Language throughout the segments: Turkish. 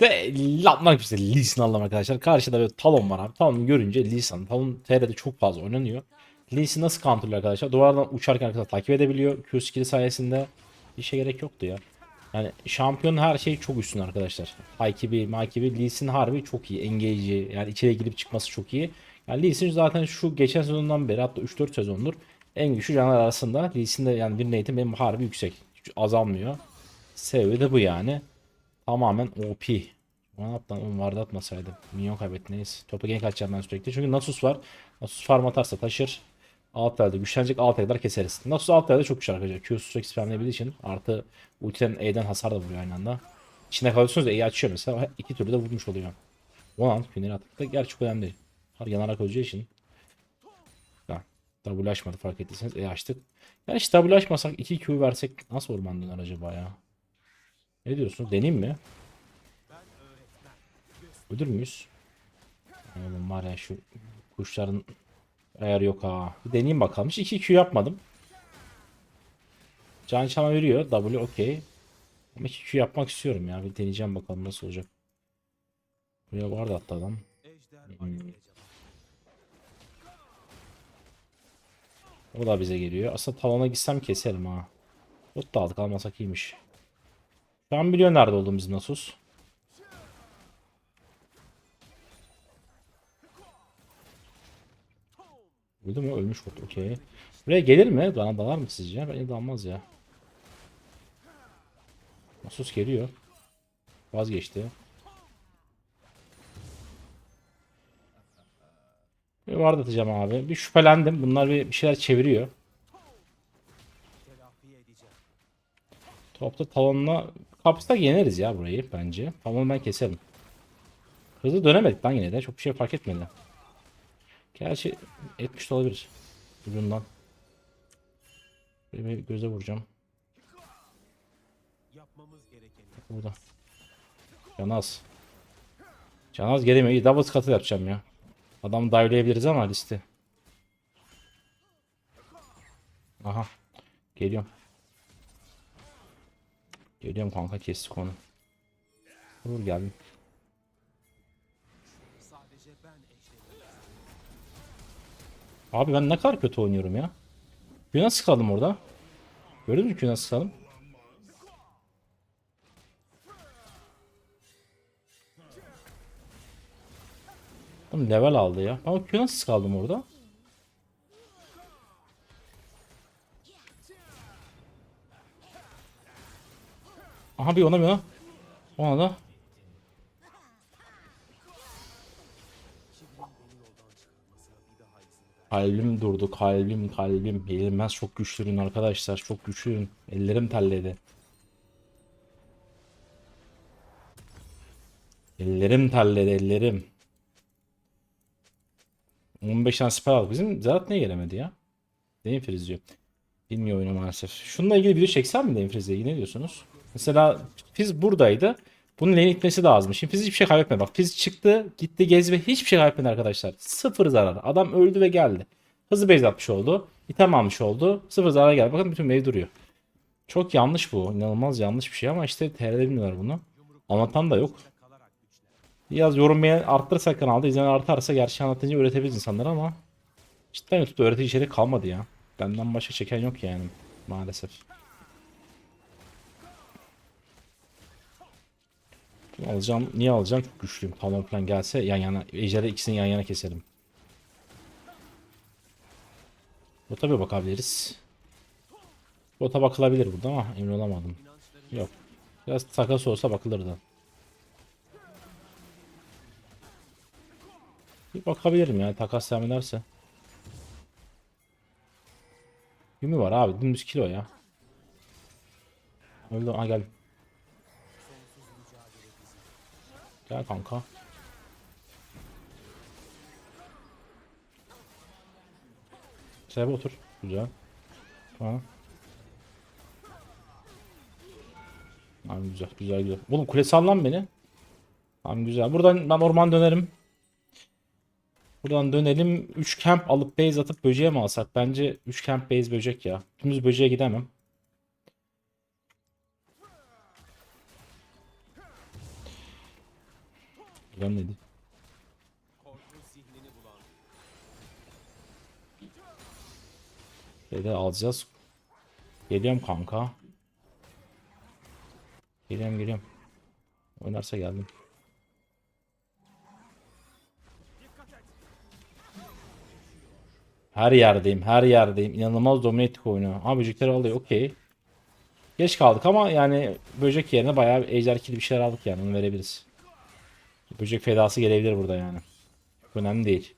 Ve yapmak işte Lee Sin alalım arkadaşlar. Karşıda böyle Talon var abi. Talon'u görünce Lee Sin. Talon TR'de çok fazla oynanıyor. Lee Sin nasıl counterlıyor arkadaşlar? Duvardan uçarken arkadaşlar takip edebiliyor. Q skill'i sayesinde bir şey gerek yoktu ya. Yani şampiyonun her şeyi çok üstün arkadaşlar. Takibi, makibi Lee Sin harbi çok iyi. Engage'i yani içeri girip çıkması çok iyi. Yani Lee Sin zaten şu geçen sezondan beri hatta 3-4 sezondur en güçlü canlar arasında. Lee Sin de yani bir nate'im benim harbi yüksek. Hiç azalmıyor. Sebebi de bu yani. Tamamen OP. At lan oğlum vardı atmasaydı. Minyon kaybetti neyse. Topa gank atacağım ben sürekli. Çünkü Nasus var. Nasus farm atarsa taşır. Alt elde güçlenecek alt kadar keseriz. Nasus alt elde çok güçlü arkadaşlar. Q sürekli spamlayabildiği için artı ultiden E'den hasar da vuruyor aynı anda. İçine kalıyorsunuz da E'yi açıyor mesela. İki türlü de vurmuş oluyor. O an Queen'i attık da gerçi çok önemli değil. Yanarak öleceği için. W açmadı fark ettiyseniz E açtık. Yani hiç W açmasak 2 Q versek nasıl orman acaba ya? Ne diyorsunuz? Deneyeyim mi? Ölür müyüz? Oğlum var ya şu kuşların ayarı yok ha. Bir deneyeyim bakalım. Hiç 2 Q yapmadım. Can çana veriyor. W okey. Ama 2 Q yapmak istiyorum ya. Bir deneyeceğim bakalım nasıl olacak. Buraya vardı hatta adam. Hmm. O da bize geliyor. Aslında talona gitsem keserim ha. Bot da aldık almasak iyiymiş. Şu an biliyor nerede olduğumuzu Nasus. Öldü mü? Ölmüş bot. Okey. Buraya gelir mi? Bana dalar mı sizce? Bence dalmaz ya. Nasus geliyor. Vazgeçti. Bir ward atacağım abi. Bir şüphelendim. Bunlar bir, bir şeyler çeviriyor. Topta talonla kapısta yeneriz ya burayı bence. Talonu ben keserim. Hızlı dönemedik lan yine de. Çok bir şey fark etmedi. Gerçi etmiş de olabilir. Ucundan. Bir göze vuracağım. Burada. Canaz. Canaz gelemiyor. İyi double scuttle yapacağım ya. Adam dive'layabiliriz ama listi. Aha. Geliyorum. Geliyorum kanka kestik onu. Vur geldim. Abi ben ne kadar kötü oynuyorum ya. Q nasıl kaldım orada? Gördün mü nasıl kaldım? Oğlum level aldı ya. Ama Q nasıl kaldım orada? Aha bir ona bir ona. Ona da. Kalbim durdu kalbim kalbim. Yenilmez çok güçlüyüm arkadaşlar. Çok güçlüyüm. Ellerim terledi. Ellerim terledi ellerim. 15 tane siper aldık. Bizim Zerat niye gelemedi ya? Dane Freeze diyor. Bilmiyor oyunu maalesef. Şununla ilgili video çeksem mi Freeze'le ilgili ne diyorsunuz? Mesela Fizz buradaydı. Bunun lane itmesi lazım. Şimdi Fizz hiçbir şey kaybetmedi. Bak Fizz çıktı, gitti gez ve hiçbir şey kaybetmedi arkadaşlar. Sıfır zarar. Adam öldü ve geldi. Hızlı base atmış oldu. İtem almış oldu. Sıfır zarar geldi. Bakın bütün wave duruyor. Çok yanlış bu. İnanılmaz yanlış bir şey ama işte TR'de bilmiyorlar bunu. Anlatan da yok. Biraz yorum beğeni arttırırsak kanalda izleyen artarsa gerçi anlatınca öğretebiliriz insanlara ama cidden YouTube'da öğretici içerik kalmadı ya. Benden başka çeken yok yani maalesef. Alacağım. Niye alacağım? Çok güçlüyüm. Talon falan gelse yan yana. Ejderha ikisini yan yana keserim. Bota bir bakabiliriz. Bota bakılabilir burada ama emin olamadım. Yok. Biraz takas olsa bakılırdı. Bir bakabilirim yani takas devam ederse. Yumi var abi dümdüz kilo ya. Öldü ha gel. Gel kanka. Sebe otur. Güzel. Tamam. Tamam güzel güzel güzel. Oğlum kule sallan beni. Tamam güzel. Buradan ben orman dönerim. Buradan dönelim. 3 camp alıp base atıp böceğe mi alsak? Bence 3 camp base böcek ya. Dümdüz böceğe gidemem. Ben neydi? Şeyde alacağız. Geliyorum kanka. Geliyorum geliyorum. Oynarsa geldim. Her yerdeyim, her yerdeyim. İnanılmaz dominatik oyunu. Ha böcekleri alıyor, okey. Geç kaldık ama yani böcek yerine bayağı ejder kill bir şeyler aldık yani onu verebiliriz. Böcek fedası gelebilir burada yani. Çok önemli değil.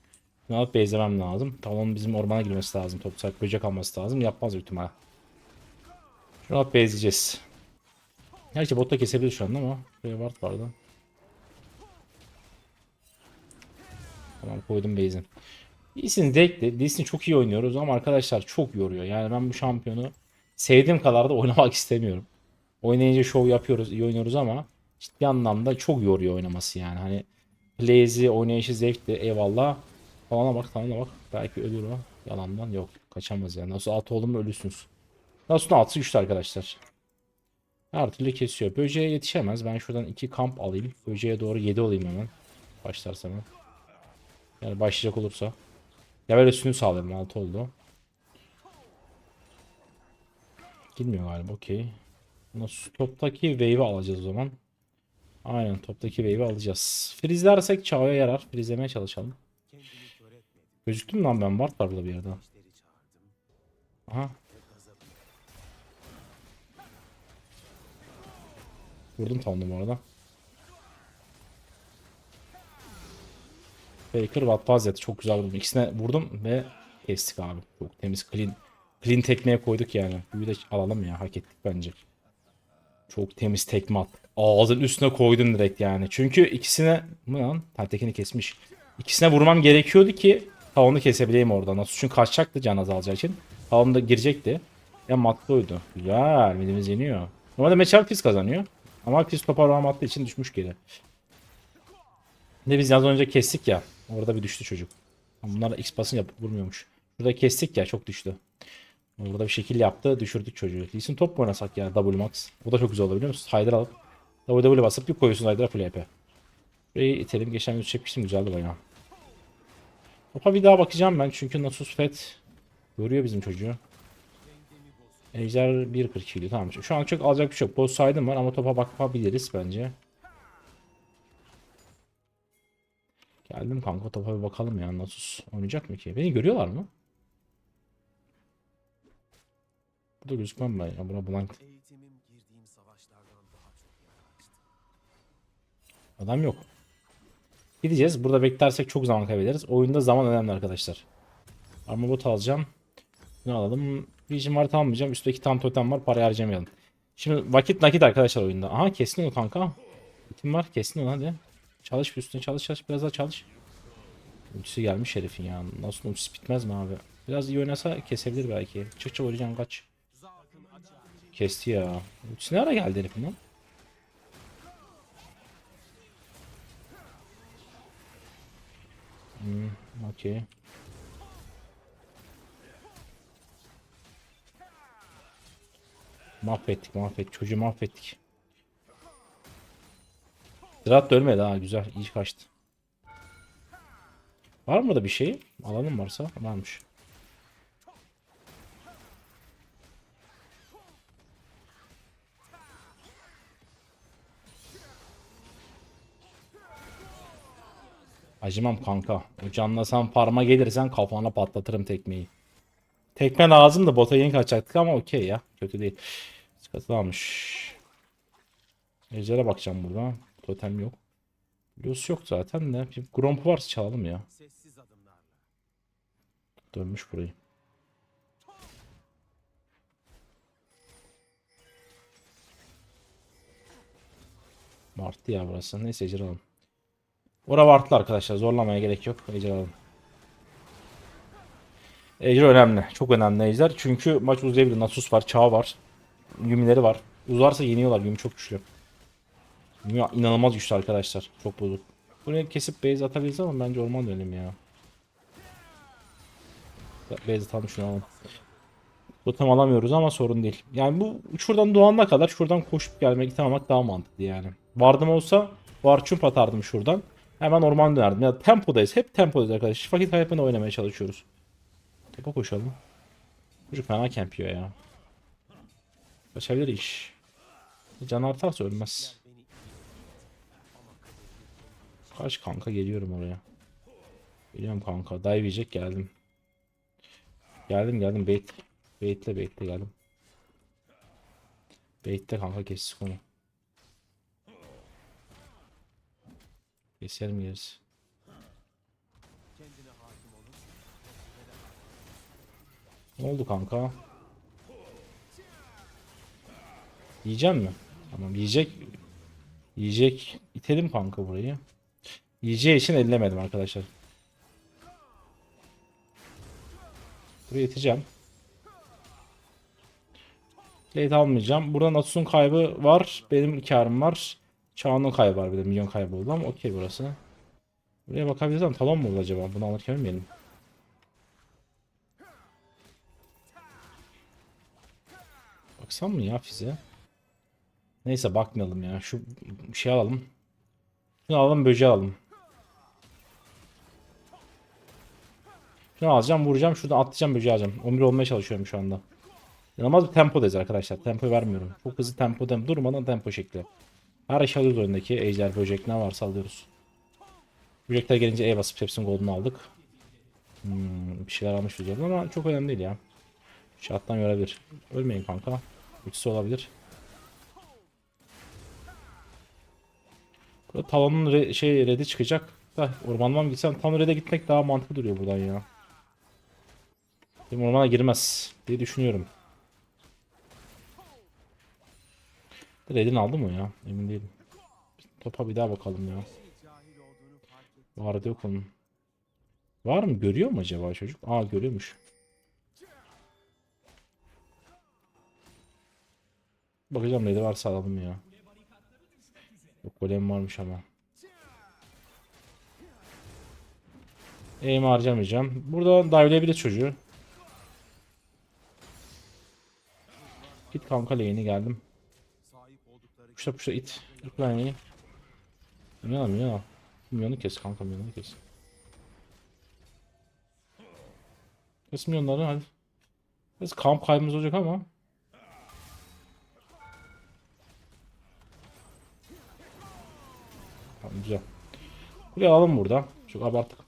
Bunu alıp bezlemem lazım. Tamam bizim ormana girmesi lazım. Topsak böcek alması lazım. Yapmaz büyük ihtimal. Şunu alıp bezleyeceğiz. Gerçi botta kesebilir şu anda ama. Buraya ward vardı. Tamam koydum base'in. Lee'sin zevkli. Lee'sin çok iyi oynuyoruz ama arkadaşlar çok yoruyor. Yani ben bu şampiyonu sevdiğim kadar da oynamak istemiyorum. Oynayınca show yapıyoruz, iyi oynuyoruz ama ciddi anlamda çok yoruyor oynaması yani. Hani Blaze'i oynayışı zevkli eyvallah. Falana bak falana bak. Belki ölür o. Yalandan yok. Kaçamaz yani. Nasıl altı oğlum ölürsünüz. Nasıl altısı güçlü arkadaşlar. Her türlü kesiyor. Böceğe yetişemez. Ben şuradan iki kamp alayım. Böceğe doğru 7 olayım hemen. Başlarsa hemen. Yani başlayacak olursa. Level üstünü sağlayalım. 6 oldu. Girmiyor galiba. Okey. Nasıl toptaki wave'i alacağız o zaman. Aynen toptaki wave'i alacağız. Frizlersek Chao'ya yarar. Frizlemeye çalışalım. Gözüktü mü lan ben? Ward var bir yerde. Aha. Vurdum tamam bu arada. Faker Vatpazet çok güzel vurdum. İkisine vurdum ve kestik abi. Çok temiz clean. Clean tekmeye koyduk yani. Büyü de alalım ya hak ettik bence. Çok temiz tekme attık. Ağzın üstüne koydum direkt yani. Çünkü ikisine mı lan? Taltekini kesmiş. İkisine vurmam gerekiyordu ki Tavanı kesebileyim orada. Nasıl çünkü kaçacaktı can azalacağı için. Tavan da girecekti. Ya matlıydı. Güzel. Midimiz yeniyor. Normalde matchup Fizz kazanıyor. Ama Fizz toparlanma attığı için düşmüş geri. Ne biz az önce kestik ya. Orada bir düştü çocuk. Bunlar X basın yapıp vurmuyormuş. Burada kestik ya çok düştü. Burada bir şekil yaptı düşürdük çocuğu. Lee Sin top mu oynasak ya W max. Bu da çok güzel olur biliyor musun? Hyder alıp WW basıp bir koyuyorsun Hyder'a full HP. Burayı itelim. Geçen gün çekmiştim güzeldi bayağı. Topa bir daha bakacağım ben çünkü Nasus Fed görüyor bizim çocuğu. Ejder 1.42 tamam. Şu an çok alacak bir şey yok. Boss saydım var ama topa bakabiliriz bence. Geldim kanka topa bir bakalım ya Nasus oynayacak mı ki? Beni görüyorlar mı? Burada gözükmem ben ya buna blank. Adam yok. Gideceğiz. Burada beklersek çok zaman kaybederiz. Oyunda zaman önemli arkadaşlar. Arma bot alacağım. Ne alalım? Vision var almayacağım. Üstteki tam totem var. Para harcamayalım. Şimdi vakit nakit arkadaşlar oyunda. Aha kesin onu kanka. Bitim var. Kesin onu hadi. Çalış üstüne çalış çalış. Biraz daha çalış. Ultisi gelmiş herifin ya. Nasıl ultisi bitmez mi abi? Biraz iyi oynasa kesebilir belki. Çık çık oynayacaksın kaç. Kesti ya. Ultisi ne ara geldi herifin lan? Hmm, okey. Mahvettik mahvettik. Çocuğu mahvettik. Ziraat da ölmedi ha güzel. iyi kaçtı. Var mı da bir şey? Alalım varsa. Varmış. Acımam kanka. O canla sen parma gelirsen kafana patlatırım tekmeyi. Tekme lazım da bota yeni kaçacaktık ama okey ya. Kötü değil. Sıkıntı almış. Ejder'e bakacağım burada. Totem yok. Biliyorsun yok zaten de. Bir Gromp varsa çalalım ya. Dönmüş burayı. Martı ya burası. Neyse Ejder alalım. Ora vartlı arkadaşlar. Zorlamaya gerek yok. Ejder alalım. Ejder önemli. Çok önemli Ejder. Çünkü maç uzayabilir. Nasus var. Çağ var. Yumileri var. Uzarsa yeniyorlar. Yumi çok güçlü. Yumi inanılmaz güçlü arkadaşlar. Çok bozuk. Buraya kesip base atabiliriz ama bence orman dönelim ya. Base atalım şunu alalım. Totem alamıyoruz ama sorun değil. Yani bu şuradan doğana kadar şuradan koşup gelmek tamamlamak daha mantıklı yani. Vardım olsa Varçump atardım şuradan. Hemen orman dönerdim. Ya tempodayız. Hep tempodayız arkadaşlar. Vakit kaybetmeden oynamaya çalışıyoruz. Topa koşalım. Çocuk fena kempiyor ya. Kaçabilir iş. Can artarsa ölmez. Kaç kanka geliyorum oraya. Geliyorum kanka. Dive yiyecek geldim. Geldim geldim bait. Baitle baitle geldim. Baitle kanka kestik onu. Hakim olun. Ne oldu kanka? Yiyecek mi? Tamam yiyecek. Yiyecek. İtelim kanka burayı. Yiyeceği için ellemedim arkadaşlar. Burayı iteceğim. Plate almayacağım. Burada Nasus'un kaybı var. Benim karım var. Çağan'ın kaybı var bir de milyon kaybı oldu ama okey burası. Buraya bakabiliriz ama talon mu oldu acaba? Bunu alırken ölmeyelim. Baksam mı ya fize? Neyse bakmayalım ya. Şu şey alalım. Şunu alalım böceği alalım. Şunu alacağım vuracağım. Şuradan atlayacağım böceği alacağım. 11 olmaya çalışıyorum şu anda. İnanılmaz bir tempodayız arkadaşlar. Tempo vermiyorum. Çok hızlı tempoda durmadan tempo şekli. Her şey alıyoruz oyundaki. Ejder, böcek ne varsa alıyoruz. Böcekler gelince E basıp hepsinin golünü aldık. Hmm, bir şeyler almış üzerinde ama çok önemli değil ya. Şattan görebilir. Ölmeyin kanka. Üçüsü olabilir. Burada talonun re- şey red'i çıkacak. Da ormandan mı gitsem tam red'e gitmek daha mantıklı duruyor buradan ya. Benim ormana girmez diye düşünüyorum. Red'in aldı mı ya? Emin değilim. Topa bir daha bakalım ya. Vardı yok onun. Var mı? Görüyor mu acaba çocuk? Aa görüyormuş. Bakacağım neydi varsa alalım ya. Yok golem varmış ama. Aim harcamayacağım. Burada dive'leyebilir çocuğu. Git kanka lane'e geldim. Puşla puşla it. İt lane'i. Minyon al minyon al. Minyonu kes kanka minyonu kes. Kes minyonları hadi. Biraz kamp kaybımız olacak ama. Tamam güzel. Kule alalım burada. Çok abarttık.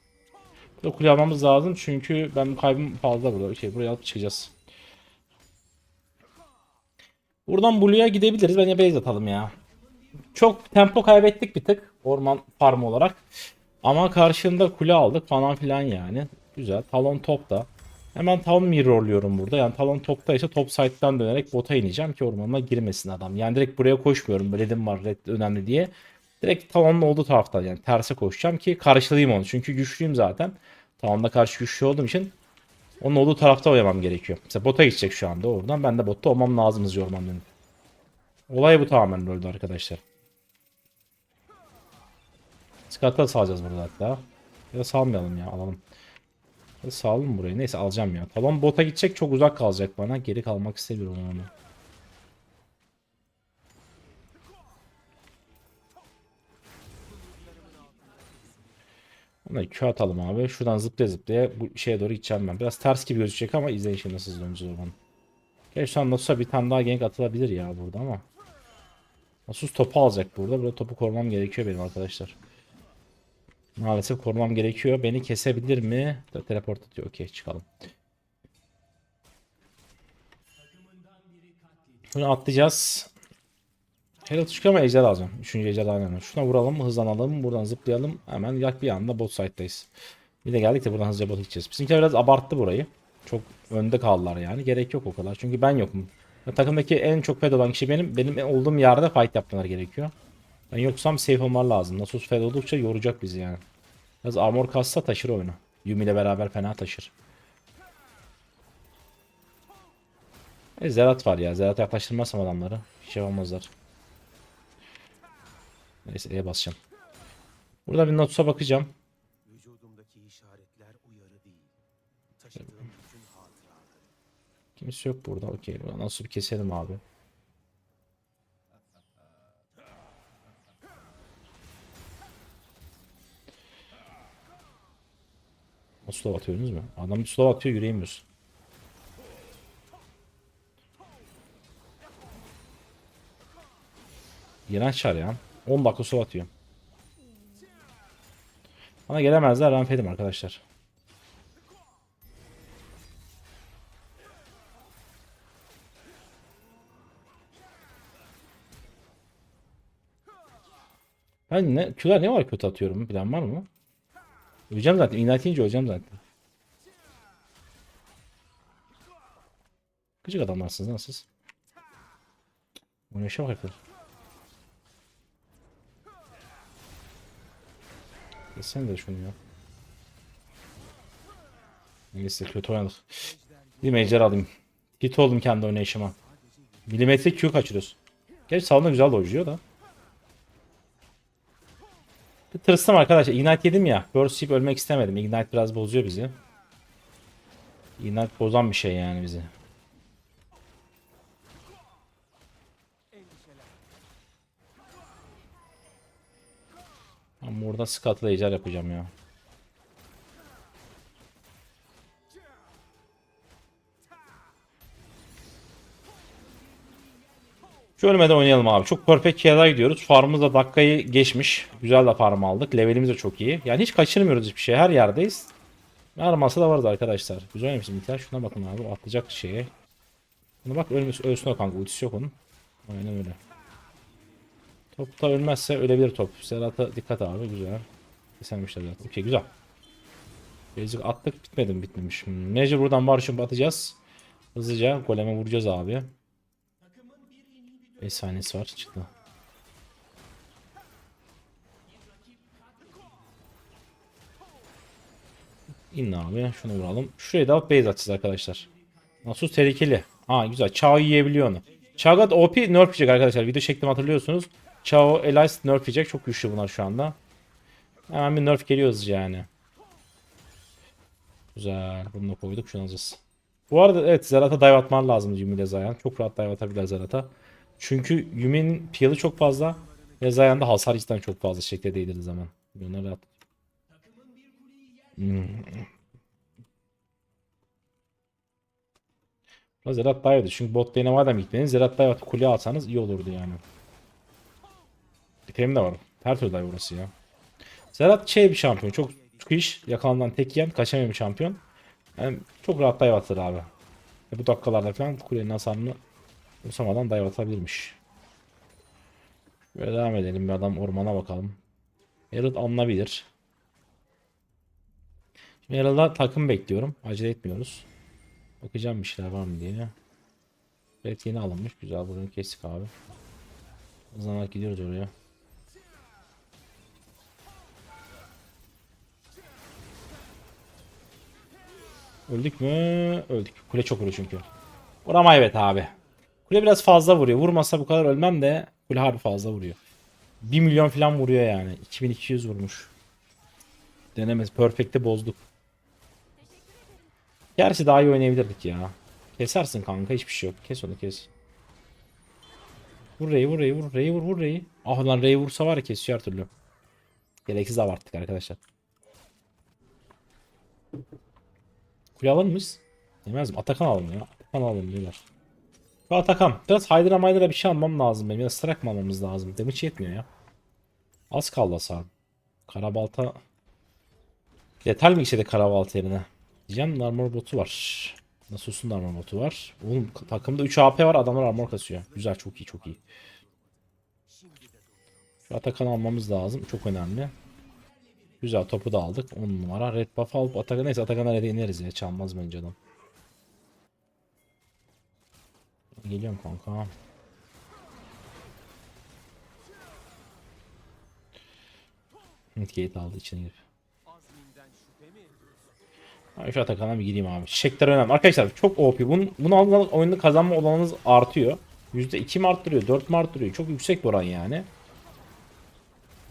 Burada kule almamız lazım çünkü ben kaybım fazla burada. Şey buraya alıp çıkacağız. Buradan Blue'ya gidebiliriz. Bence base atalım ya. Çok tempo kaybettik bir tık orman farmı olarak. Ama karşında kule aldık falan filan yani. Güzel. Talon topta. Hemen Talon mirrorluyorum burada. Yani Talon topta ise top side'dan dönerek bota ineceğim ki ormanıma girmesin adam. Yani direkt buraya koşmuyorum. Red'im var red önemli diye. Direkt Talon'un olduğu taraftan yani terse koşacağım ki karşılayayım onu. Çünkü güçlüyüm zaten. Talon'da karşı güçlü olduğum için onun olduğu tarafta oynamam gerekiyor. Mesela bota gidecek şu anda oradan. Ben de botta olmam lazım hızlı orman dönüp. Olay bu tamamen rolde arkadaşlar. Skat'a salacağız burada hatta. Ya da salmayalım ya alalım. Ya da saldım burayı. Neyse alacağım ya. Talon bota gidecek çok uzak kalacak bana. Geri kalmak istemiyorum onu. Ona Q atalım abi. Şuradan zıplaya zıplaya bu şeye doğru gideceğim ben. Biraz ters gibi gözükecek ama izleyin şimdi nasıl döneceğiz oradan. Gerçi şu an Nasus'a bir tane daha gank atılabilir ya burada ama. Nasus topu alacak burada. Burada topu korumam gerekiyor benim arkadaşlar. Maalesef korumam gerekiyor. Beni kesebilir mi? Te- Teleport atıyor. Okey çıkalım. Bunu atlayacağız. Herald çıkıyor ama ejder alacağım. Üçüncü ejder önemli. Şuna vuralım, hızlanalım, buradan zıplayalım. Hemen yak bir anda bot side'dayız. Bir de geldik de buradan hızlıca bot gideceğiz. Bizimkiler biraz abarttı burayı. Çok önde kaldılar yani. Gerek yok o kadar. Çünkü ben yokum. Takımdaki en çok fed olan kişi benim. Benim olduğum yerde fight yapmaları gerekiyor. Ben yoksam safe olmalar lazım. Nasus fed oldukça yoracak bizi yani. Biraz armor kassa taşır oyunu. Yumi ile beraber fena taşır. E, Zerat var ya. Zerat yaklaştırmazsam adamları. Bir şey olmazlar. Neyse E'ye basacağım. Burada bir Natus'a bakacağım. Kimse yok burada. Okey. Natus'u bir keselim abi. Slow atıyorsunuz mu? Adam slow atıyor yürüyemiyorsun. İğrenç çar ya. 10 dakika slow atıyor. Bana gelemezler ben fedim arkadaşlar. Ben ne, Q'lar ne var kötü atıyorum bilen var mı? Öleceğim zaten. Ignite yiyince öleceğim zaten. Gıcık adamlarsınız lan siz. Oynayışa bak arkadaşlar. Sen de şunu ya. Neyse kötü oynadık. Bir mecra alayım. Hit oldum kendi oynayışıma. Milimetre Q kaçırıyoruz. Gerçi salonda güzel dojluyor da. Bir tırstım arkadaşlar. Ignite yedim ya. Burst ölmek istemedim. Ignite biraz bozuyor bizi. Ignite bozan bir şey yani bizi. Ben burada Scott'la ejder yapacağım ya. Şu ölmeden oynayalım abi. Çok perfect kill'a gidiyoruz. Farmımız da dakikayı geçmiş. Güzel de farm aldık. Levelimiz de çok iyi. Yani hiç kaçırmıyoruz hiçbir şey. Her yerdeyiz. Her masada varız arkadaşlar. Güzel oynamış bizimkiler. Şuna bakın abi. Atlayacak şeye. Buna bak ölmüş, ölsün o kanka. Ultisi yok onun. Aynen öyle. Top da ölmezse ölebilir top. Serhat'a dikkat abi. Güzel. Kesemişler zaten. Okey güzel. Basic attık. Bitmedi mi? Bitmemiş. Hmm. Nece buradan barışıp atacağız. Hızlıca goleme vuracağız abi. 5 saniyesi var çıktı. İn abi şunu vuralım. Şuraya da base atacağız arkadaşlar. Nasus tehlikeli. Ha güzel. Chao yiyebiliyor onu. Da OP nerf arkadaşlar. Video çektim hatırlıyorsunuz. Chao Elias nerf yiyecek. Çok güçlü bunlar şu anda. Hemen bir nerf geliyor hızlıca yani. Güzel. Bunu da koyduk. Şunu alacağız. Bu arada evet Zerat'a dive atman lazım Yumi ile Zayan. Çok rahat dive atabilir Zerat'a. Çünkü Yumi'nin piyalı çok fazla ve Zayan'da hasar cidden çok fazla şekilde değdirdiği zaman. Bunlar rahat. Hmm. Zerat dive'di. Çünkü bot lane'e madem gitmeyin Zerat dive atıp kuleye atsanız iyi olurdu yani. Bir de var. Her türlü dive burası ya. Zerat şey bir şampiyon. Çok iş yakalandan tek yiyen kaçamayan bir şampiyon. Yani çok rahat dive atır abi. E bu dakikalarda falan kulenin hasarını Usamadan dive atabilirmiş. Böyle devam edelim. Bir adam ormana bakalım. Herald alınabilir. Şimdi Herald'a takım bekliyorum. Acele etmiyoruz. Bakacağım bir şeyler var mı diye. Evet yeni alınmış. Güzel bunu kestik abi. Hızlanarak gidiyoruz oraya. Öldük mü? Öldük. Kule çok vuruyor çünkü. Vurama evet abi. Kule biraz fazla vuruyor. Vurmasa bu kadar ölmem de kule harbi fazla vuruyor. 1 milyon falan vuruyor yani. 2200 vurmuş. Denemez. Perfect'te bozduk. Gerçi daha iyi oynayabilirdik ya. Kesersin kanka hiçbir şey yok. Kes onu kes. Vur Rey'i vur Rey'i vur Rey'i vur vur Rey'i. Ah lan Rey'i vursa var ya kesiyor her türlü. Gereksiz abarttık arkadaşlar. Kule alır mıyız? Yemez mi? Atakan alalım ya. Atakan alalım diyorlar. Şu Atakan. Biraz Hydra Mydra'da bir şey almam lazım benim. Ya da Strike mı almamız lazım? Damage yetmiyor ya. Az kaldı hasar. Karabalta. Letal mi işledi Karabalta yerine? Diyeceğim armor botu var. Nasus'un da armor botu var. Oğlum takımda 3 AP var adamlar armor kasıyor. Güzel çok iyi çok iyi. Şu Atakan almamız lazım. Çok önemli. Güzel topu da aldık. 10 numara. Red buff alıp Atakan neyse Atakan'a red ineriz ya. Çalmaz bence adam. Geliyorum kanka. Midgate aldı içine girip. Abi şu Atakan'a bir gireyim abi. Çiçekler önemli. Arkadaşlar çok OP. Bunu, bunu aldığınız oyunda kazanma olanınız artıyor. %2 mi arttırıyor? 4 mi arttırıyor? Çok yüksek bir oran yani.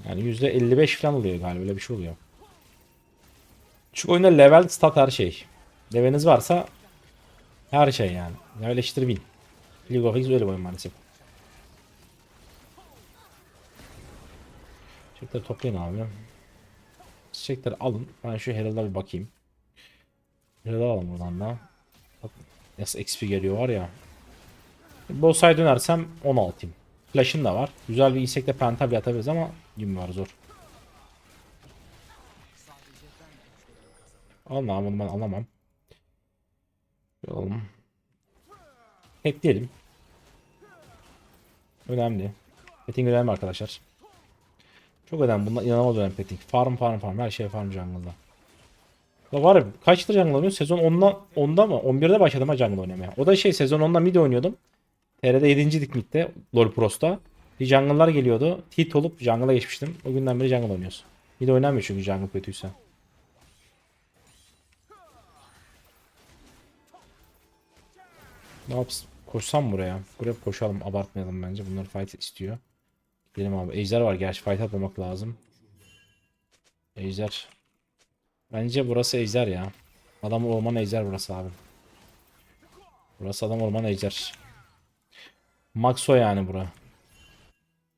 Yani %55 falan oluyor galiba. Öyle bir şey oluyor. Şu oyunda level stat her şey. Leveliniz varsa her şey yani. Level eşittir win. League of Legends öyle bir oyun maalesef. Çiçekleri toplayın abi. Çiçekleri alın. Ben şu Herald'a bir bakayım. Daha alalım buradan da. Nasıl XP geliyor var ya. Boss'a dönersem 16'yım. Flash'ın da var. Güzel bir insekle penta bir atabiliriz ama gibi var zor. Alamam bunu ben alamam. Alalım. Hackleyelim. Önemli. Petting önemli arkadaşlar. Çok önemli. Bunlar inanılmaz önemli petting. Farm farm farm. Her şey farm jungle'da. Ya var ya kaçtır jungle oynuyorum? Sezon 10'da, 10'da mı? 11'de başladım ha jungle oynamaya. O da şey sezon 10'da mid oynuyordum. TR'de 7. dik midde. LoL Pro'sta. Bir jungle'lar geliyordu. Tit olup jungle'a geçmiştim. O günden beri jungle oynuyoruz. Mid oynamıyor çünkü jungle kötüyse. Ne yapsın? Koşsam buraya. Buraya koşalım. Abartmayalım bence. Bunlar fight istiyor. Gidelim abi. Ejder var. Gerçi fight atmamak lazım. Ejder. Bence burası ejder ya. Adam orman ejder burası abi. Burası adam orman ejder. Maxo yani bura.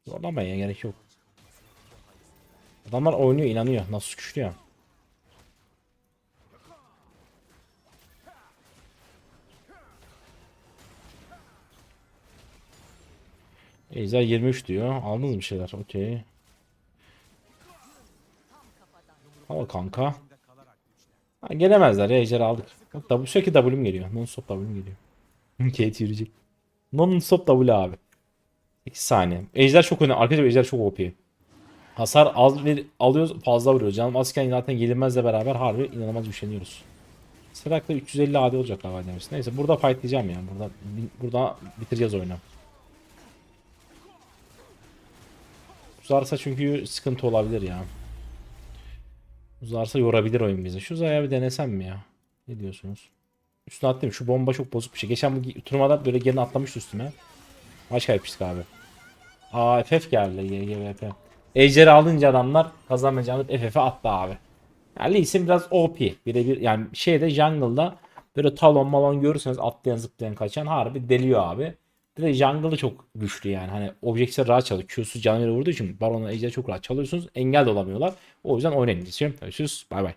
Zorlamaya gerek yok. Adamlar oynuyor inanıyor. Nasıl güçlü ya. Ejder 23 diyor. Aldınız bir şeyler? Okey. Al kanka. Ha, gelemezler ya Ejder'i aldık. Bak sürekli W'm geliyor. Non stop W'm geliyor. Kate yürüyecek. Non stop W abi. 2 saniye. Ejder çok önemli. Arkadaşlar Ejder çok OP. Hasar az ver, alıyoruz fazla vuruyoruz. Canım azken zaten gelinmezle beraber harbi inanılmaz güçleniyoruz. Sırakta 350 AD olacak galiba demiş. Neyse burada fightlayacağım ya. Burada burada bitireceğiz oyunu. Uzarsa çünkü sıkıntı olabilir ya. Uzarsa yorabilir oyun bizi. Şu Zaya bir denesem mi ya? Ne diyorsunuz? Üstüne atlayayım. Şu bomba çok bozuk bir şey. Geçen bu turnuvada böyle gene atlamıştı üstüme. Maç kaybetmiştik abi. Aa FF geldi. YGVP. Ejder'i alınca adamlar kazanmayacağını FF'e attı abi. Yani Lee Sin biraz OP. Birebir yani şeyde jungle'da böyle talon malon görürseniz atlayan zıplayan kaçan harbi deliyor abi. Bir de jungle'da çok güçlü yani. Hani objektifler rahat çalıyor. Q'su canları vurduğu için Baron'la Ejder'i çok rahat çalıyorsunuz. Engel de olamıyorlar. O yüzden oynayın. Görüşürüz. Bay bay.